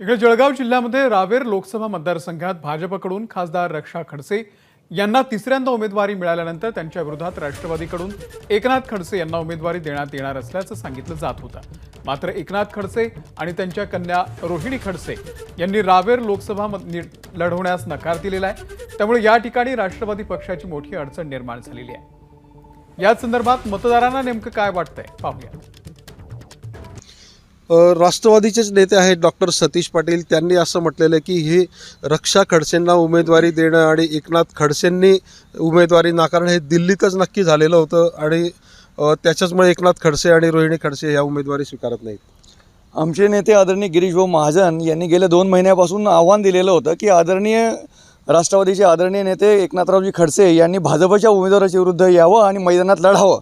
इकडे जळगाव जिल्ह्यामध्ये रावेर लोकसभा मतदारसंघात भाजपकडून खासदार रक्षा खडसे यांना तिसऱ्यांदा उमेदवारी मिळाल्यानंतर त्यांच्या विरोधात राष्ट्रवादीकडून एकनाथ खडसे यांना उमेदवारी देण्यात येणार असल्याचं सांगितलं जात होतं. मात्र एकनाथ खडसे आणि त्यांच्या कन्या रोहिणी खडसे यांनी रावेर लोकसभा मत- नि- लढवण्यास नकार दिलेला आहे. त्यामुळे या ठिकाणी राष्ट्रवादी पक्षाची मोठी अडचण निर्माण झालेली आहे. याच संदर्भात मतदारांना नेमकं काय वाटतंय पाहूया राष्ट्रवादीचेच नेते आहेत डॉक्टर सतीश पाटील. त्यांनी असं म्हटलेलं आहे की हे रक्षा खडसेंना उमेदवारी देणं आणि एकनाथ खडसेंनी उमेदवारी नाकारणं हे दिल्लीतच नक्की झालेलं होतं आणि त्याच्याचमुळे एकनाथ खडसे आणि रोहिणी खडसे ह्या उमेदवारी स्वीकारत नाहीत. आमचे नेते आदरणीय गिरीशभाऊ महाजन यांनी गेल्या दोन महिन्यापासून आव्हान दिलेलं होतं की आदरणीय राष्ट्रवादीचे आदरणीय नेते एकनाथरावजी खडसे यांनी भाजपच्या उमेदवाराच्या विरुद्ध यावं आणि मैदानात लढावं.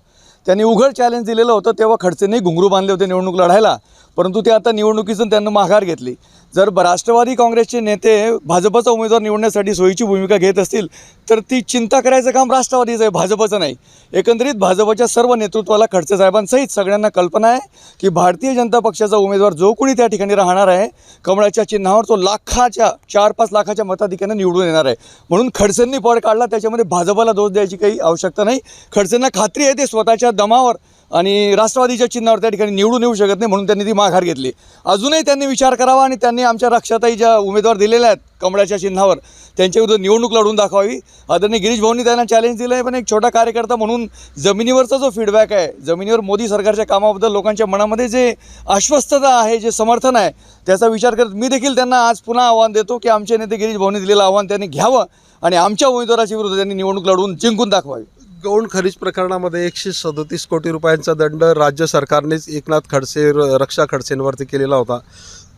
त्यांनी उघड चॅलेंज दिलेलं होतं तेव्हा खडसेंनी घुंगरू बांधले होते निवडणूक लढायला. परंतु ते आता निवडणुकीतून त्यांना माघार घेतली. जर राष्ट्रवादी काँग्रेसचे नेते भाजपचा उमेदवार निवडण्यासाठी सोयीची भूमिका घेत असतील तर ती चिंता करायचं काम राष्ट्रवादीचं आहे भाजपचं नाही. एकंदरीत भाजपच्या सर्व नेतृत्वाला खडसे साहेबांसहित सगळ्यांना कल्पना आहे की भारतीय जनता पक्षाचा उमेदवार जो कोणी त्या ठिकाणी राहणार आहे कमळाच्या चिन्हावर तो लाखाच्या चार पाच लाखाच्या मताधिक्यानं निवडून येणार आहे. म्हणून खडसेंनी पड काढला त्याच्यामध्ये भाजपला दोष द्यायची काही आवश्यकता नाही. खडसेंना खात्री आहे ते स्वतःच्या दमावर आणि राष्ट्रवादीच्या चिन्हावर त्या ठिकाणी निवडून येऊ शकत नाही म्हणून त्यांनी ती माघार घेतली. अजूनही त्यांनी विचार करावा आणि त्यांनी आमच्या रक्षाताई ज्या उमेदवार दिलेल्या आहेत कमळाच्या चिन्हावर त्यांच्याविरुद्ध निवडणूक लढवून दाखवावी. आदरणीय गिरीश भाऊंनी त्यांना चॅलेंज दिलं आहे पण एक छोटा कार्यकर्ता म्हणून जमिनीवरचा जो फीडबॅक आहे जमिनीवर मोदी सरकारच्या कामाबद्दल लोकांच्या मनामध्ये जे आश्वस्तता आहे जे समर्थन आहे त्याचा विचार करत मी देखील त्यांना आज पुन्हा आव्हान देतो की आमचे नेते गिरीश भाऊंनी दिलेलं आव्हान त्यांनी घ्यावं आणि आमच्या उमेदवाराच्या विरुद्ध त्यांनी निवडणूक लढवून जिंकून दाखवावी. गौण खनिज प्रकरणामध्ये एकशे सदतीस कोटी रुपयांचा दंड राज्य सरकारनेच एकनाथ खडसे र- रक्षा खडसेंवरती केलेला होता.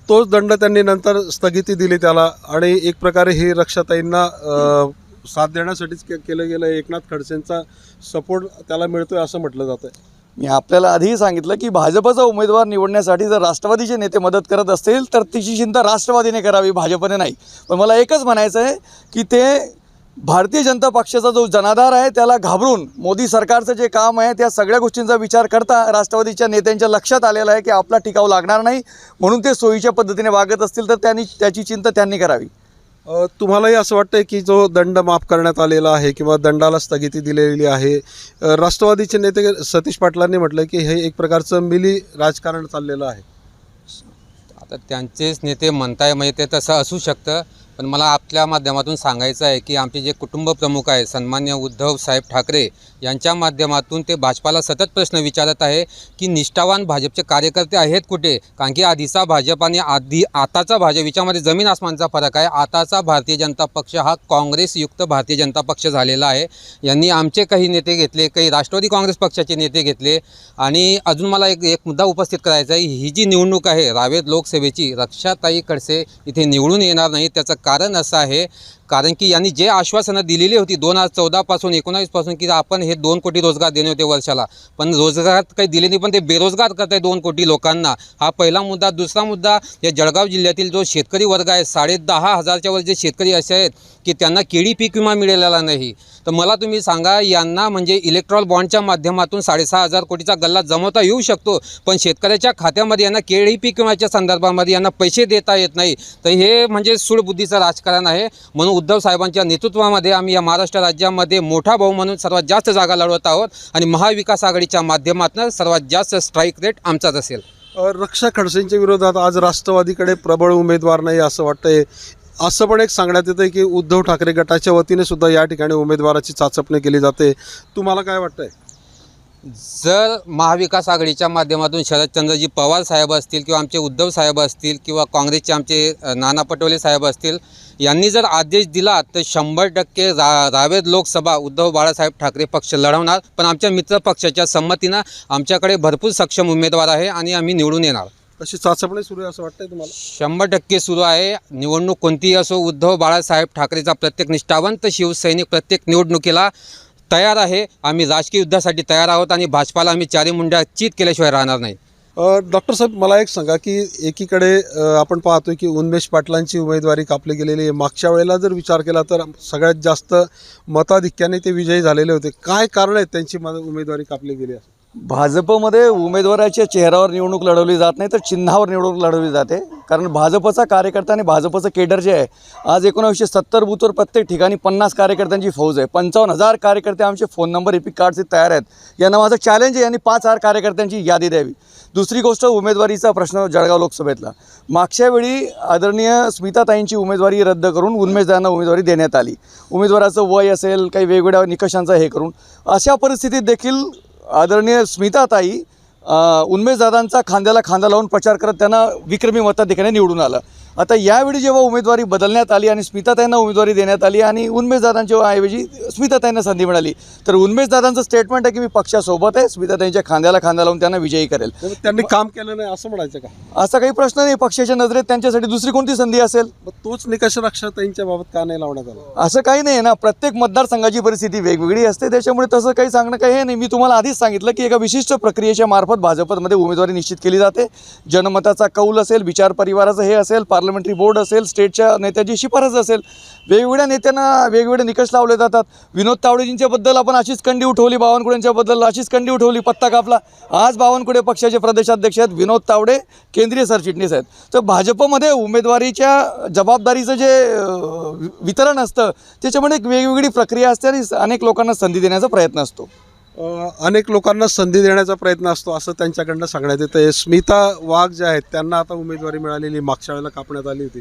तोच दंड त्यांनी नंतर स्थगिती दिली त्याला आणि एक प्रकारे हे रक्षाताईंना साथ देण्यासाठीच के केलं गेलं. एकनाथ खडसेंचा सपोर्ट त्याला मिळतोय असं म्हटलं जातं मी आपल्याला आधीही सांगितलं की भाजपचा उमेदवार निवडण्यासाठी जर राष्ट्रवादीचे नेते मदत करत असतील तर तिची चिंता राष्ट्रवादीने करावी भाजपने नाही. पण मला एकच म्हणायचं आहे की ते भारतीय जनता पक्षाचा जो जनाधार आहे त्याला घाबरून मोदी सरकारचं जे काम आहे त्या सगळ्या गोष्टींचा विचार करता राष्ट्रवादीच्या नेत्यांच्या लक्षात आलेला आहे की आपला टिकाव लागणार नाही. म्हणून ते सोयीच्या पद्धतीने वागत असतील तर त्यांनी त्याची चिंता त्यांनी करावी. तुम्हालाही असं वाटतंय की जो दंड माफ करण्यात आलेला आहे किंवा दंडाला स्थगिती दिलेली आहे राष्ट्रवादीचे नेते सतीश पाटलांनी म्हटलं की हे एक प्रकारचं मिली राजकारण चाललेलं आहे. आता त्यांचेच नेते म्हणताय म्हणजे ते तसं असू शकतं पण मला आपल्या माध्यमातून सांगायचं आहे की आमचे जे कुटुंब प्रमुख आहे सन्मान्य उद्धव साहेब ठाकरे यांच्या माध्यमातून ते भाजपाला सतत प्रश्न विचारत आहे की निष्ठावान भाजपचे कार्यकर्ते आहेत कुठे? कारण की आधीचा भाजप आणि आधी आताचा भाजप याच्यामध्ये जमीन आसमानचा फरक आहे. आताचा भारतीय जनता पक्ष हा काँग्रेसयुक्त भारतीय जनता पक्ष झालेला आहे. यांनी आमचे काही नेते घेतले काही राष्ट्रवादी काँग्रेस पक्षाचे नेते घेतले. आणि अजून मला एक एक मुद्दा उपस्थित करायचा आहे. ही जी निवडणूक आहे रावेत लोकसेवेची रक्षाताई खडसे इथे निवडून येणार नाही त्याचं कारण असं आहे कारण की यांनी जे आश्वासनं दिलेली होती दोन हजार चौदापासून एकोणावीसपासून की आपण हे दोन कोटी रोजगार देणे होते वर्षाला. पण रोजगार काही दिले नाही पण ते बेरोजगार करत आहे दोन कोटी लोकांना. हा पहिला मुद्दा. दुसरा मुद्दा या जळगाव जिल्ह्यातील जो शेतकरी वर्ग आहे साडे दहा हजारच्या वर जे शेतकरी असे आहेत की त्यांना केळी पीक विमा मिळालेला नाही. तर मला तुम्ही सांगा यांना म्हणजे इलेक्ट्रॉल बॉन्डच्या माध्यमातून साडेसहा हजार कोटीचा गल्ला जमवता येऊ शकतो पण शेतकऱ्याच्या खात्यामध्ये यांना केळी पीक विम्याच्या संदर्भामध्ये यांना पैसे देता येत नाही. तर हे म्हणजे सुळबुद्धीचं राजकारण आहे. म्हणून उद्धव साहेबांच्या नेतृत्वामध्ये आम्ही या महाराष्ट्र राज्यामध्ये मोठा भाऊ म्हणून सर्वात जास्त जागा लढवत आहोत आणि महाविकास आघाडीच्या माध्यमातून सर्वात जास्त स्ट्राईक रेट आमचाच असेल. रक्षा खडसेंच्या विरोधात आज राष्ट्रवादीकडे प्रबळ उमेदवार नाही असं वाटतंय. असं पण एक सांगण्यात येतं की उद्धव ठाकरे गटाच्या वतीने सुद्धा या ठिकाणी उमेदवाराची चाचपणी केली जाते. तुम्हाला काय वाटतंय? जर महाविकास आघाडीच्या माध्यमातून शरदचंद्रजी पवार साहेब असतील किंवा आमचे उद्धव साहेब असतील किंवा काँग्रेसचे आमचे नाना पटोले साहेब असतील यांनी जर आदेश दिला तर शंभर टक्के रा रावेत लोकसभा उद्धव बाळासाहेब ठाकरे पक्ष लढवणार. पण आमच्या मित्र पक्षाच्या संमतीनं आमच्याकडे भरपूर सक्षम उमेदवार आहे आणि आम्ही निवडून येणार. अशी चाचपणी सुरू आहे असं वाटतंय तुम्हाला? शंभर टक्के सुरू आहे. निवडणूक कोणतीही असो उद्धव बाळासाहेब ठाकरेचा प्रत्येक निष्ठावंत शिवसैनिक प्रत्येक निवडणुकीला तयार आहे. आम्ही राजकीय युद्धासाठी तयार आहोत आणि भाजपाला आम्ही चारी मुंड्या चित केल्याशिवाय राहणार नाही. डॉक्टर साहेब मला एक सांगा की एकीकडे आपण पाहतोय की उन्मेष पाटलांची उमेदवारी कापली गेलेली आहे. मागच्या वेळेला जर विचार केला तर सगळ्यात जास्त मताधिक्याने ते विजयी झालेले होते. काय कारण आहेत त्यांची उमेदवारी कापली गेली आहे? भाजपमध्ये उमेदवाराच्या चेहऱ्यावर निवडणूक लढवली जात नाही तर चिन्हावर निवडणूक लढवली जाते. कारण भाजपचा कार्यकर्ता आणि भाजपचं केडर जे आहे आज एकोणावीसशे सत्तर बूथवर प्रत्येक ठिकाणी पन्नास कार्यकर्त्यांची फौज आहे. पंचावन्न हजार कार्यकर्ते आमचे फोन नंबर एपिक कार्डचे तयार आहेत. यांना माझं चॅलेंज आहे यांनी पाच हजार कार्यकर्त्यांची यादी द्यावी. दुसरी गोष्ट उमेदवारीचा प्रश्न जळगाव लोकसभेतला. मागच्या वेळी आदरणीय स्मिताताईंची उमेदवारी रद्द करून उन्मेषदारांना उमेदवारी देण्यात आली. उमेदवाराचं वय असेल काही वेगवेगळ्या निकषांचा हे करून. अशा परिस्थितीत देखील आदरणीय स्मिताताई अ, खांद्याला खांदा लावून प्रचार करत त्यांना विक्रमी मताधिकाने निवडून आलं. आता यावेळी जेव्हा उमेदवारी बदलण्यात आली आणि स्मिताताईंना उमेदवारी देण्यात आली आणि उन्मेषदारांच्या ऐवजी स्मिताताईंना संधी मिळाली तर उन्मेषदारांचं स्टेटमेंट आहे की मी पक्षासोबत आहे स्मिताताईंच्या खांद्याला खांदा लावून त्यांना विजयी करेल. त्यांनी काम केलं नाही असं म्हणायचं का? असा काही प्रश्न नाही पक्षाच्या नजरेत त्यांच्यासाठी दुसरी कोणती संधी असेल? तोच निकष रक्षाताईंच्या बाबत का नाही लावण्यात आला? असं काही नाही ना प्रत्येक मतदारसंघाची परिस्थिती वेगवेगळी असते त्याच्यामुळे तसं काही सांगणं काही हे नाही. मी तुम्हाला आधीच सांगितलं की एका विशिष्ट प्रक्रियेच्या मार्फत भाजपमध्ये उमेदवारी निश्चित केली जाते. जनमताचा कौल असेल विचार परिवाराचं हे असेल पार्लमेंटरी बोर्ड असेल स्टेटच्या नेत्याची शिफारस असेल वेगवेगळ्या नेत्यांना वेगवेगळे निकष लावले जातात. विनोद तावडेजींच्याबद्दल आपण अशीच कंडी उठवली बावनकुळेंच्याबद्दल अशीच कंडी उठवली पत्ता कापला. आज बावनकुळे पक्षाचे प्रदेशाध्यक्ष आहेत विनोद तावडे केंद्रीय सरचिटणीस आहेत. तर भाजपमध्ये उमेदवारीच्या जबाबदारीचं जे वितरण असतं त्याच्यामध्ये एक वेगवेगळी प्रक्रिया असते आणि अनेक लोकांना संधी देण्याचा प्रयत्न असतो. अनेक लोकांना संधी देण्याचा प्रयत्न असतो असं त्यांच्याकडनं सांगण्यात येतं. स्मिता वाघ ज्या आहेत त्यांना आता उमेदवारी मिळालेली मागच्या वेळेला कापण्यात आली होती.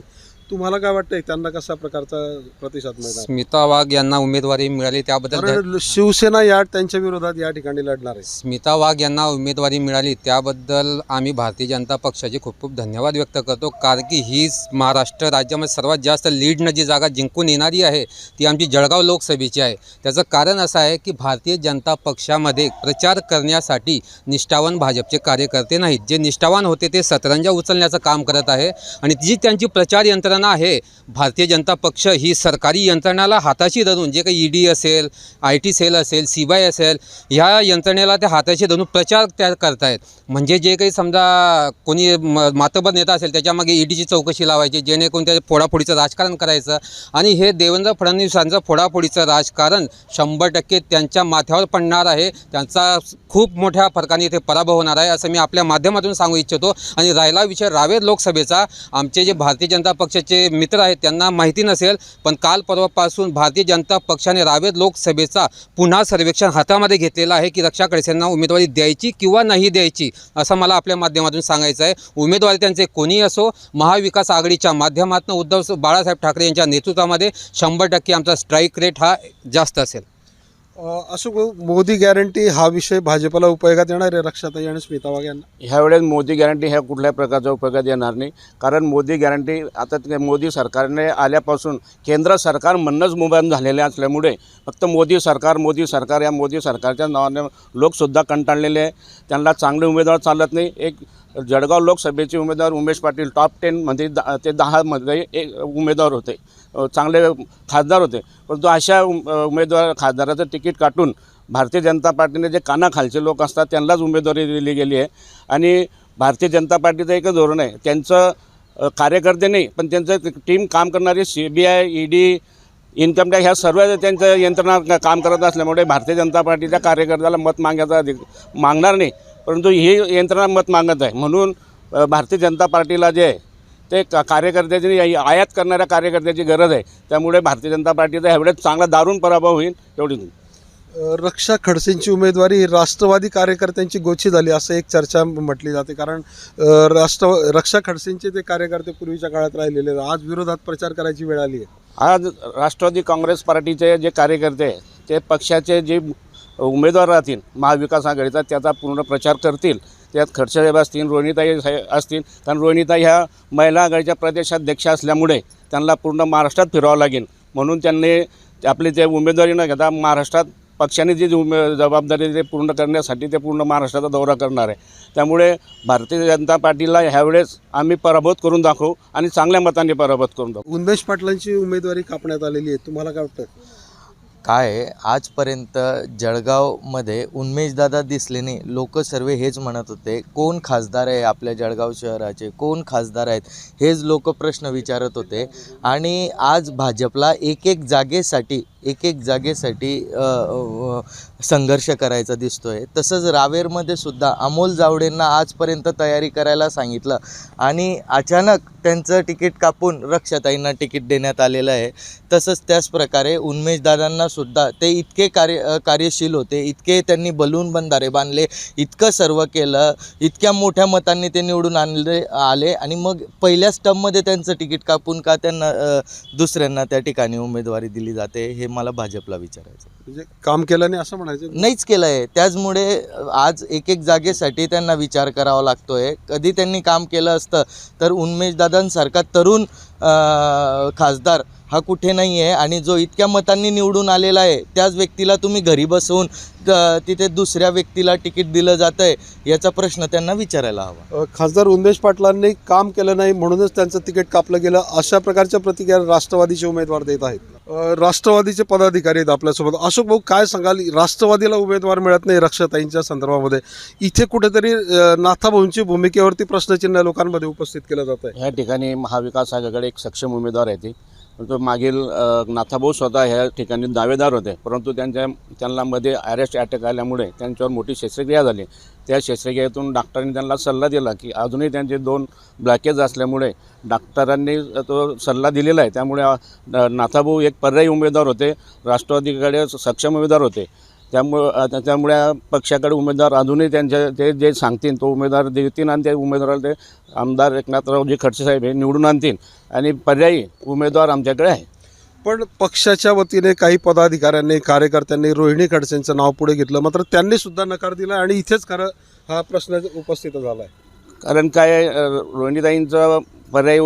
तुम्हाला काय वाटतंय? त्यांना कशा प्रकारचा प्रतिसाद मिळणार? स्मिता वाघ यांना उमेदवारी मिळाली त्याबद्दल कारण शिवसेना या त्यांच्या विरोधात या ठिकाणी लढणार आहे. स्मिता वाघ यांना उमेदवारी मिळाली त्याबद्दल आम्ही भारतीय जनता पक्षाचे खूप खूप धन्यवाद व्यक्त करतो कारण की ही महाराष्ट्र राज्यामध्ये सर्वात जास्त लीडनं जी जागा जिंकून येणारी आहे ती आमची जळगाव लोकसभेची आहे. त्याचं कारण असं आहे की भारतीय जनता पक्षामध्ये प्रचार करण्यासाठी निष्ठावान भाजपचे कार्यकर्ते नाहीत. जे निष्ठावान होते ते सतरंजा उचलण्याचं काम करत आहे आणि जी त्यांची प्रचार यंत्रणा आहे. भारतीय जनता पक्ष ही सरकारी यंत्रणाला हाताशी धरून जे काही ई डी असेल आय टी सेल असेल सी बी आय असेल ह्या यंत्रणेला ते हाताशी धरून प्रचार त्या करतायत. म्हणजे जे काही समजा कोणी म मातबर नेता असेल त्याच्यामागे ई डीची चौकशी लावायची जेणेकरून त्या फोडाफोडीचं राजकारण करायचं. आणि हे देवेंद्र फडणवीसांचं फोडाफोडीचं राजकारण शंभर टक्के त्यांच्या माथ्यावर पडणार आहे. त्यांचा खूप मोठ्या फरकाने इथे पराभव होणार आहे असं मी आपल्या माध्यमातून सांगू इच्छितो. आणि राहिला विषय रावेर लोकसभेचा. आमचे जे भारतीय जनता पक्षाचे मित्र आहेत त्यांना माहिती नसेल पण काल परवापासून भारतीय जनता पक्षाने रावेर लोकसभेचा पुन्हा सर्वेक्षण हातामध्ये घेतलेला आहे की रक्षा खडसेंना उमेदवारी द्यायची किंवा नाही द्यायची असं मला आपल्या माध्यमातून सांगायचं आहे. उमेदवारी त्यांचे कोणी असो महाविकास आघाडीच्या माध्यमातून उद्धव बाळासाहेब ठाकरे यांच्या नेतृत्वामध्ये शंभर टक्के आमचा स्ट्राईक रेट हा जास्त असेल. अ, असो मोदी गॅरंटी हा विषय भाजपला उपयोगात येणार आहे? रक्षाताई आणि स्मिता वाघ यांना. ह्यावेळेस मोदी गॅरंटी ह्या कुठल्याही प्रकारच्या उपयोगात येणार नाही. कारण मोदी गॅरंटी आता ते मोदी सरकारने आल्यापासून केंद्र सरकार म्हणणंच मुबन झालेले असल्यामुळे फक्त मोदी सरकार मोदी सरकार या मोदी सरकारच्या नावाने लोकसुद्धा कंटाळलेले आहे त्यांना चांगले उमेदवार चालत नाही. एक जळगाव लोकसभेचे उमेदवार उमेश पाटील टॉप टेनमध्ये दा ते दहामध्ये एक उमेदवार होते. चांगले खासदार होते. परंतु अशा उमेदवार खासदाराचं तिकीट काटून भारतीय जनता पार्टीने जे कानाखालचे लोक असतात त्यांनाच उमेदवारी दिली गेली आहे. आणि भारतीय जनता पार्टीचं एकच धोरण आहे. त्यांचं कार्यकर्ते नाही पण त्यांचं टीम काम करणारी C B I E D income tax ह्या सर्व त्यांचं यंत्रणा काम करत असल्यामुळे भारतीय जनता पार्टीच्या कार्यकर्त्याला मत मागायचा अधिक मागणार नाही. परंतु ही यंत्रणा मत मागत आहे. म्हणून भारतीय जनता पार्टीला जे आहे ते का कार्यकर्त्याची या- आयात करणाऱ्या कार्यकर्त्याची गरज आहे. त्यामुळे भारतीय जनता पार्टीचा ह्यावेळेस चांगला दारुण पराभव होईल एवढी रक्षा खडसेंची उमेदवारी राष्ट्रवादी कार्यकर्त्यांची गोची झाली असं एक चर्चा म्हटली जाते. कारण राष्ट्र रक्षा खडसेंचे ते कार्यकर्ते पूर्वीच्या काळात राहिलेले. आज विरोधात प्रचार करायची वेळ आली आहे. आज राष्ट्रवादी काँग्रेस पार्टीचे जे कार्यकर्ते आहे, ते पक्षाचे जे उमेदवार राहतील महाविकास आघाडीचा त्याचा पूर्ण प्रचार करतील. त्यात खडसेसाहेब असतील रोहिणीताई साहेब असतील. कारण रोहिणीताई ह्या महिला आघाडीच्या प्रदेशाध्यक्ष असल्यामुळे त्यांना पूर्ण महाराष्ट्रात फिरावं लागेल. म्हणून त्यांनी आपली ते उमेदवारी न घेता महाराष्ट्रात पक्षाने जी उमे जबाबदारी ते पूर्ण करण्यासाठी ते पूर्ण महाराष्ट्राचा दौरा करणार आहे. त्यामुळे भारतीय जनता पार्टीला ह्यावेळेस आम्ही पराभूत करून दाखवू आणि चांगल्या मताने पराभूत करून दाखवू. उमेश पाटलांची उमेदवारी कापण्यात आलेली आहे. तुम्हाला काय वाटतं? काय आहे, आजपर्यंत जळगावमध्ये उन्मेषदादा दिसले नाही लोक सर्व हेच म्हणत होते कोण खासदार आहे आपल्या जळगाव शहराचे? कोण खासदार आहेत? हेच लोक प्रश्न विचारत होते. आणि आज भाजपला एक एक जागेसाठी एक एक जागेसाठी संघर्ष करायचा दिसतो आहे तसंच रावेरमध्ये सुद्धा अमोल जावडेंना आजपर्यंत तयारी करायला सांगितलं आणि अचानक त्यांचं तिकीट कापून रक्षाताईंना तिकीट देण्यात आलेलं आहे. तसंच त्याच प्रकारे सुद्धा ते इतके कार्य कार्यशील होते इतके त्यांनी बलून बंधारे बांधले इतकं सर्व केलं इतक्या मोठ्या मतांनी ते निवडून आणले आले आणि मग पहिल्या स्टममध्ये त्यांचं तिकीट कापून का त्यांना दुसऱ्यांना त्या ठिकाणी उमेदवारी दिली जाते हे मला भाजपला विचारायचं. म्हणजे काम केलं नाही असं म्हणायचं नाहीच केलं आहे त्याचमुळे आज एक एक जागेसाठी त्यांना विचार करावा लागतो आहे कधी त्यांनी काम केलं असतं तर उन्मेशदादांसारखा तरुण अ, खासदार हा कुठे नाही आहे आणि जो इतक्या मतांनी निवडून आलेला आहे त्याच व्यक्तीला तुम्ही घरी बसवून तिथे दुसऱ्या व्यक्तीला तिकीट दिलं जातं आहे याचा प्रश्न त्यांना विचारायला हवा. अ, खासदार उन्मेष पाटलांनी काम केलं नाही म्हणूनच त्यांचं तिकीट कापलं गेलं अशा प्रकारच्या प्रतिक्रिया राष्ट्रवादीचे उमेदवार देत आहेत. राष्ट्रवादीचे पदाधिकारी आहेत आपल्यासोबत. अशोक भाऊ काय सांगाल? राष्ट्रवादीला उमेदवार मिळत नाही रक्षाताईंच्या संदर्भामध्ये. इथे कुठेतरी नाथाभाऊंची भूमिकेवरती प्रश्नचिन्ह लोकांमध्ये उपस्थित केलं जात आहे ह्या ठिकाणी महाविकास आघाडीकडे एक सक्षम उमेदवार आहे ते. परंतु मागील नाथाभाऊ स्वतः ह्या ठिकाणी दावेदार होते. परंतु त्यांच्या त्यांना मध्ये अरेस्ट अटॅक आल्यामुळे त्यांच्यावर मोठी शस्त्रक्रिया झाली. त्या शस्त्रक्रियेतून डॉक्टरांनी त्यांना सल्ला दिला की अजूनही त्यांचे दोन ब्लॅकेज असल्यामुळे डॉक्टरांनी तो सल्ला दिलेला आहे. त्यामुळे नाथाभाऊ एक पर्यायी उमेदवार होते. राष्ट्रवादीकडे सक्षम उमेदवार होते. त्यामुळं त्यामुळे पक्षाकडे उमेदवार अजूनही त्यांच्या ते जे सांगतील तो उमेदवार देतील आणि त्या उमेदवाराला ते आमदार एकनाथरावजी खडसे साहेब हे निवडून आणतील. आणि पर्यायी उमेदवार आमच्याकडे आहे. पण पक्षाच्या वतीने काही पदाधिकाऱ्यांनी कार्यकर्त्यांनी रोहिणी खडसेंचं नाव पुढे घेतलं. मात्र त्यांनी सुद्धा नकार दिला आणि इथेच खरं हा प्रश्न उपस्थित झाला आहे. कारण काय रोहिणीताईंचा पर्याय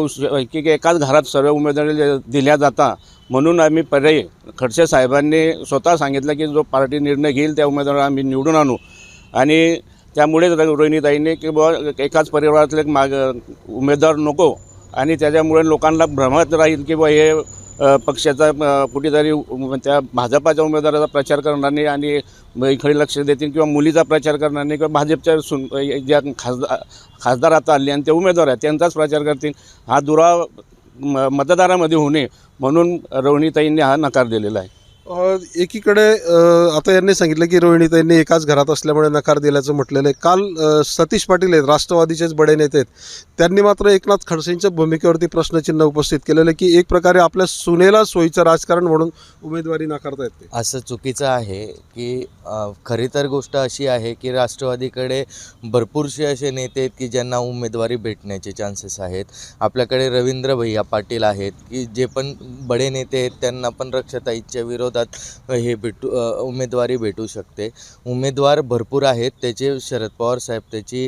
की एकाच घरात सर्व उमेदवारी दिल्या जाता म्हणून आम्ही पर्यायी खडसे साहेबांनी स्वतः सांगितलं की जो पार्टी निर्णय घेईल त्या उमेदवाराला आम्ही निवडून आणू. आणि त्यामुळेच रोहिणीताईंनी की बुवा एकाच परिवारातले एक माग उमेदवार नको आणि त्याच्यामुळे लोकांना भ्रमत राहील की बुवा हे पक्षाचा कुठेतरी त्या भाजपाच्या उमेदवाराचा प्रचार करणार नाही आणि इकडे लक्ष देतील किंवा मुलीचा प्रचार करणार नाही किंवा भाजपच्या सुन ज्या खासदार खासदार आता आले आणि ते उमेदवार आहेत त्यांचाच प्रचार करतील. हा दुरा म- मतदारामध्ये होऊ नये म्हणून रवणीताईंनी हा नकार दिलेला आहे. एकीकडे आता यांनी सांगितलं की रोहिणीताईंनी एकाच घरात असल्यामुळे नकार दिल्याचं म्हटलेलं आहे. काल सतीश पाटील आहेत राष्ट्रवादीचेच बडे नेते आहेत. त्यांनी मात्र एकनाथ खडसेंच्या भूमिकेवरती प्रश्नचिन्ह उपस्थित केलेलं आहे की एक प्रकारे आपल्या सुनेला सोयीचं राजकारण म्हणून उमेदवारी नाकारता येते. असं चुकीचं आहे की खरी तर गोष्ट अशी आहे की राष्ट्रवादीकडे भरपूरसे असे नेते आहेत की ज्यांना उमेदवारी भेटण्याचे चान्सेस आहेत. आपल्याकडे रवींद्र भैया पाटील आहेत की जे पण बडे नेते आहेत त्यांना पण रक्षताईच्या विरोध विरोधात हे भेटू उमेदवारी भेटू शकते. उमेदवार भरपूर आहेत त्याचे शरद पवार साहेब त्याची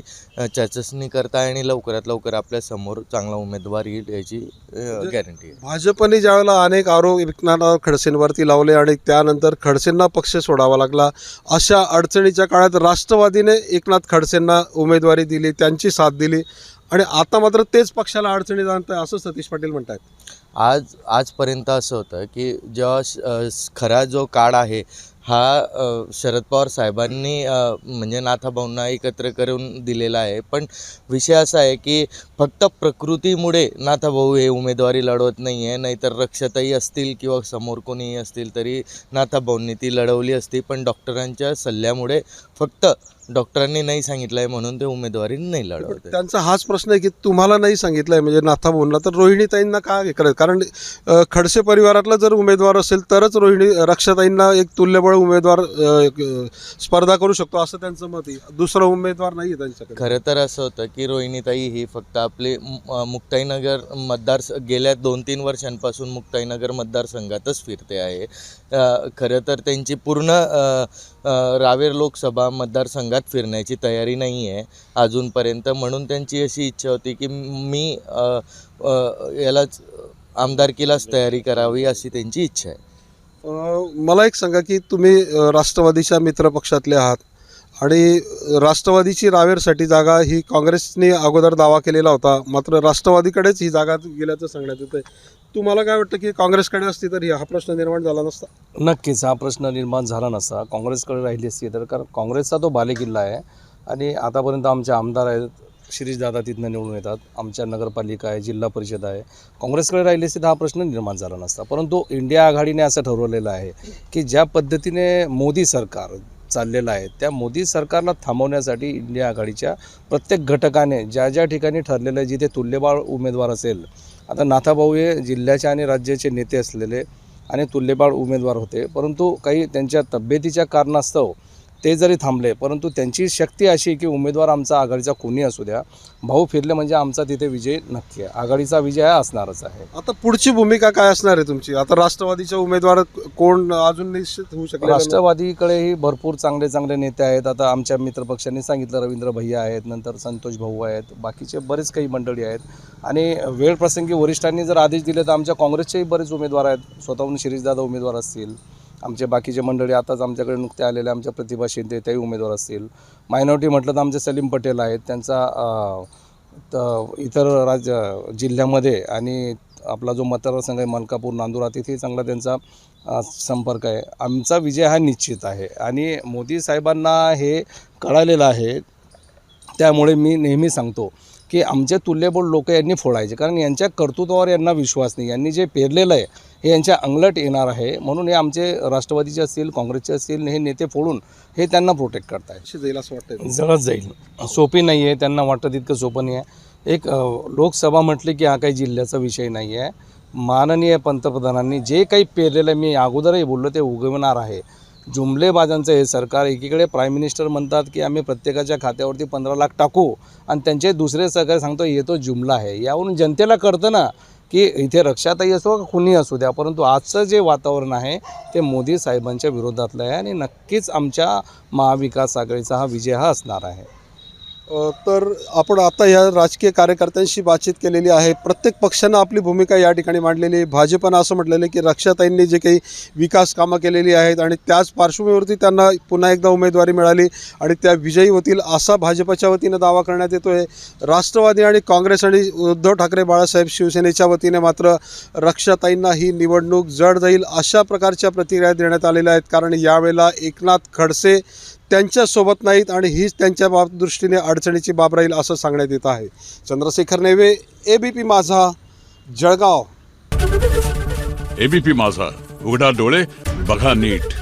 चाचणी करता आणि लवकरात लवकर आपल्यासमोर चांगला उमेदवार येईल याची गॅरंटी आहे. भाजपने ज्यावेळेला अनेक आरोप एकनाथ खडसेंवरती लावले आणि त्यानंतर खडसेंना पक्ष सोडावा लागला अशा अडचणीच्या काळात राष्ट्रवादीने एकनाथ खडसेंना उमेदवारी दिली त्यांची साथ दिली आणि आता मात्र तेच पक्षाला अडचणीत आणत आहे असं सतीश पाटील म्हणतात आज आजपर्यंत असं होतं की जेव्हा खरा जो काळ आहे हा शरद पवार साहेबांनी म्हणजे नाथाभाऊंना एकत्र करून दिलेला आहे. पण विषय असा आहे की फक्त प्रकृतीमुळे नाथाभाऊ हे उमेदवारी लढवत नाही आहे नाहीतर रक्षताही असतील किंवा समोर कोणीही असतील तरी नाथाभाऊंनी ती लढवली असती. पण डॉक्टरांच्या सल्ल्यामुळे फक्त डॉक्टरांनी नाही सांगितलं आहे म्हणून ते उमेदवारी नाही लढवत. आहे. त्यांचा हाच प्रश्न आहे की तुम्हाला नाही सांगितलंय म्हणजे नाथा बोलला तर रोहिणीताईंना का हे करायचं? कारण अ, खडसे परिवारातला जर उमेदवार असेल तरच रोहिणी रक्षाताईंना एक तुल्यबळ उमेदवार अ, एक, अ, स्पर्धा करू शकतो असं त्यांचं मत आहे. दुसरा उमेदवार नाही आहे त्यांच्याकडे. खरं तर असं होतं की रोहिणीताई ही फक्त आपले मु- अ, मुक्ताईनगर मतदार गेल्या दोन तीन वर्षांपासून मुक्ताईनगर मतदारसंघातच फिरते आहे. खरं तर त्यांची पूर्ण रावेर लोकसभा मतदारसंघात फिरण्याची तयारी नाही आहे अजूनपर्यंत. म्हणून त्यांची अशी इच्छा होती की मी यालाच आमदारकीलाच तयारी करावी अशी त्यांची इच्छा आहे. मला एक सांगा की तुम्ही राष्ट्रवादीच्या मित्रपक्षातले आहात आणि राष्ट्रवादीची रावेरसाठी जागा ही काँग्रेसने अगोदर दावा केलेला होता. मात्र राष्ट्रवादीकडेच ही जागा गेल्याचं सांगण्यात येतं तुम्हाला काय वाटतं की काँग्रेसकडे असती तर हा प्रश्न निर्माण झाला नसता? नक्कीच हा प्रश्न निर्माण झाला नसता. काँग्रेसकडे राहिली असती तर कारण काँग्रेसचा तो बालेकिल्ला आहे. आणि आतापर्यंत आमचे आमदार आहेत शिरीषदादा तिथनं निवडून येतात. आमच्या नगरपालिका आहे जिल्हा परिषद आहे. काँग्रेसकडे राहिली असते तर हा प्रश्न निर्माण झाला नसता. परंतु इंडिया आघाडीने असं ठरवलेलं आहे की ज्या पद्धतीने मोदी सरकार चाललेलं आहे त्या मोदी सरकारला थांबवण्यासाठी इंडिया आघाडीच्या प्रत्येक घटकाने ज्या ज्या ठिकाणी ठरलेलं आहे जिथे तुल्यबळ उमेदवार असेल आता नाथाभाऊ हे जिल्ह्याचे आणि राज्याचे नेते असलेले आणि तुल्यबाळ उमेदवार होते परंतु काही त्यांच्या तब्येतीच्या कारणास्तव ते जरी थांबले परंतु त्यांची शक्ती अशी की उमेदवार आमचा आघाडीचा कोणी असू द्या भाऊ फिरले म्हणजे आमचा तिथे विजय नक्की आहे. आघाडीचा विजय असणारच आहे. आता पुढची भूमिका काय असणार आहे तुमची? आता राष्ट्रवादीच्या उमेदवार कोण अजून निश्चित होऊ शकले राष्ट्रवादीकडेही भरपूर चांगले चांगले नेते आहेत. आता आमच्या मित्रपक्षांनी सांगितलं रवींद्र भैया आहेत नंतर संतोष भाऊ आहेत बाकीचे बरेच काही मंडळी आहेत. आणि वेळ प्रसंगी वरिष्ठांनी जर आदेश दिले तर आमच्या काँग्रेसचेही बरेच उमेदवार आहेत. स्वतःहून शिरीषदादा उमेदवार असतील. आमचे बाकीचे मंडळी आताच आमच्याकडे नुकते आलेले आमच्या प्रतिभा शिंदे तेही उमेदवार असतील. मायनॉरिटी म्हटलं तर आमचे सलीम पटेल आहेत. त्यांचा इतर राज्य जिल्ह्यामध्ये आणि आपला जो मतदारसंघ आहे मलकापूर नांदुरा तिथेही चांगला त्यांचा संपर्क आहे. आमचा विजय हा निश्चित आहे. आणि मोदी साहेबांना हे कळालेलं आहे. त्यामुळे मी नेहमी सांगतो की आमचे तुल्यबळ लोक यांनी फोडायचे. कारण यांच्या कर्तृत्वावर यांना विश्वास नाही. यांनी जे पेरलेलं आहे हे यांच्या अंगलट येणार आहे. म्हणून हे आमचे राष्ट्रवादीचे असतील काँग्रेसचे असतील हे नेते फोडून हे त्यांना प्रोटेक्ट करतायत. जाईल असं वाटतंय जळत जाईल. सोपी नाही आहे त्यांना वाटतं तितकं सोपं नाही आहे एक लोकसभा म्हटली की हा काही जिल्ह्याचा विषय नाही आहे माननीय पंतप्रधानांनी जे काही पेरलेलं आहे मी अगोदरही बोललो ते उगवणार आहे. जुमलेबाजांचं हे सरकार एकीकडे प्राईम मिनिस्टर म्हणतात की आम्ही प्रत्येकाच्या खात्यावरती पंधरा लाख टाकू आणि त्यांचे दुसरे सहकारी सांगतो येतो जुमला आहे यावरून जनतेला कळतं ना की इथे रक्षाताई असो का कुणी असू द्या परंतु आजचं जे वातावरण आहे ते मोदी साहेबांच्या विरोधातलं आहे आणि नक्कीच आमच्या महाविकास आघाडीचा हा विजय हा असणार आहे. तर आपण आता या राजकीय कार्यकर्त्यांशी बातचीत केलेली आहे. प्रत्येक पक्षानं आपली भूमिका या ठिकाणी मांडलेली आहे. भाजपनं असं म्हटलेलं आहे की रक्षाताईंनी जे काही विकास कामं केलेली आहेत आणि त्याच पार्श्वभूमीवरती त्यांना पुन्हा एकदा उमेदवारी मिळाली आणि त्या विजयी होतील असा भाजपच्या वतीनं दावा करण्यात येतो आहे राष्ट्रवादी आणि काँग्रेस आणि उद्धव ठाकरे बाळासाहेब शिवसेनेच्या वतीने मात्र रक्षाताईंना ही निवडणूक जड जाईल अशा प्रकारच्या प्रतिक्रिया देण्यात आलेल्या आहेत. कारण यावेळेला एकनाथ खडसे त्यांच्यासोबत नाहीत आणि हीच त्यांच्या बाब दृष्टीने अडचणीची बाब राहील असं सांगण्यात येत आहे. चंद्रशेखर नेवे ए बी पी माझा जळगाव. एबीपी माझा उघडा डोळे बघा नीट.